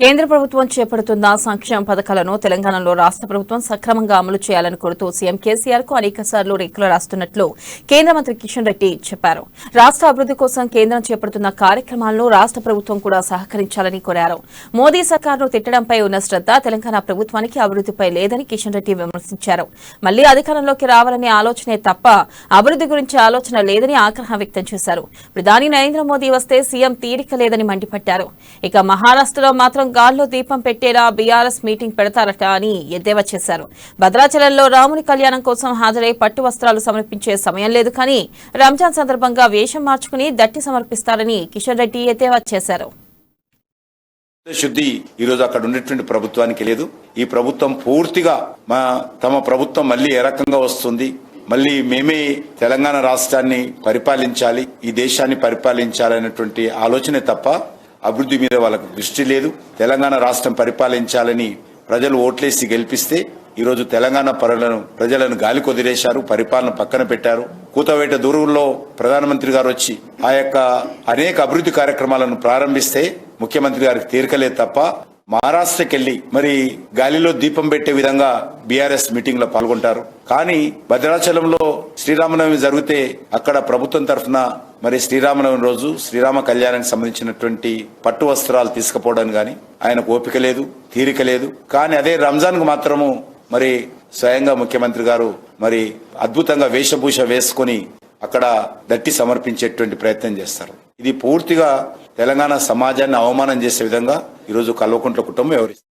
కేంద్ర ప్రభుత్వం చేపడుతున్న సంక్షేమ పథకాలను తెలంగాణలో రాష్ట్ర ప్రభుత్వం సక్రమంగా అమలు చేయాలని కోరుతూ సీఎం కేసీఆర్కు అనేక సార్లు రేఖలు రాస్తున్నట్లు కేంద్ర మంత్రి కిషన్ రెడ్డి చెప్పారు. రాష్ట్ర అభివృద్ది కోసం కేంద్రం చేపడుతున్న కార్యక్రమాలను రాష్ట్ర ప్రభుత్వం కూడా సహకరించాలని కోరారు. మోదీ సర్కార్ను తిట్టడంపై ఉన్న శ్రద్ద తెలంగాణ ప్రభుత్వానికి అభివృద్దిపై లేదని కిషన్ రెడ్డి విమర్శించారు. మళ్ళీ అధికారంలోకి రావాలనే ఆలోచనే తప్ప అభివృద్ది గురించి ఆలోచన లేదని ఆగ్రహం వ్యక్తం చేశారు. ప్రధాని నరేంద్ర మోదీ వస్తే సీఎం తీరిక లేదని మండిపడ్డారు. ఇక మహారాష్టలో మాత్రం గాల్లో దీపం పెట్టేలా బీఆర్ఎస్ మీటింగ్ పెడతారట అని ఎద్దేవా చేశారు. భద్రాచలంలో రాముని కళ్యాణం కోసం హాజరై పట్టు వస్త్రాలు సమర్పించే సమయం లేదు కానీ రంజాన్ సందర్భంగా వేషం మార్చుకుని దట్టి సమర్పిస్తారని కిషన్ రెడ్డి ఎద్దేవా చేశారు. శుద్ధి ఈ రోజు అక్కడ ఉన్నటువంటి ప్రభుత్వానికి లేదు. ఈ ప్రభుత్వం పూర్తిగా మా తమ ప్రభుత్వం మళ్ళీ ఏ రకంగా వస్తుంది? మళ్ళీ మేమే తెలంగాణ రాష్ట్రాన్ని పరిపాలించాలి ఈ దేశాన్ని పరిపాలించాలనేటువంటి ఆలోచనే తప్ప అభివృద్ధి మీద వాళ్ళకు దృష్టి లేదు. తెలంగాణ రాష్ట్రం పరిపాలించాలని ప్రజలు ఓట్లేసి గెలిపిస్తే ఈరోజు తెలంగాణ పరులను ప్రజలను గాలి కొదిలేశారు పరిపాలన పక్కన పెట్టారు. కూతవేట దూరంలో ప్రధానమంత్రి గారు వచ్చి ఆ యొక్క అనేక అభివృద్ధి కార్యక్రమాలను ప్రారంభిస్తే ముఖ్యమంత్రి గారికి తీరకలేదు తప్ప మహారాష్ట్రకెళ్ళి మరి గాలిలో దీపం పెట్టే విధంగా బీఆర్ఎస్ మీటింగ్లో పాల్గొంటారు. కానీ భద్రాచలంలో శ్రీరామనవమి జరిగితే అక్కడ ప్రభుత్వం తరఫున మరి శ్రీరామనవమి రోజు శ్రీరామ కళ్యాణానికి సంబంధించినటువంటి పట్టు వస్త్రాలు తీసుకుపోవడం గాని ఆయనకు ఓపిక లేదు తీరిక లేదు. కానీ అదే రంజాన్కు మాత్రము మరి స్వయంగా ముఖ్యమంత్రి గారు మరి అద్భుతంగా వేషభూష వేసుకొని అక్కడ దట్టి సమర్పించేటువంటి ప్రయత్నం చేస్తారు. ఇది పూర్తిగా తెలంగాణ సమాజాన్ని అవమానం చేసే విధంగా ఈరోజు కల్వకుంట్ల కుటుంబం వివరిస్తుంది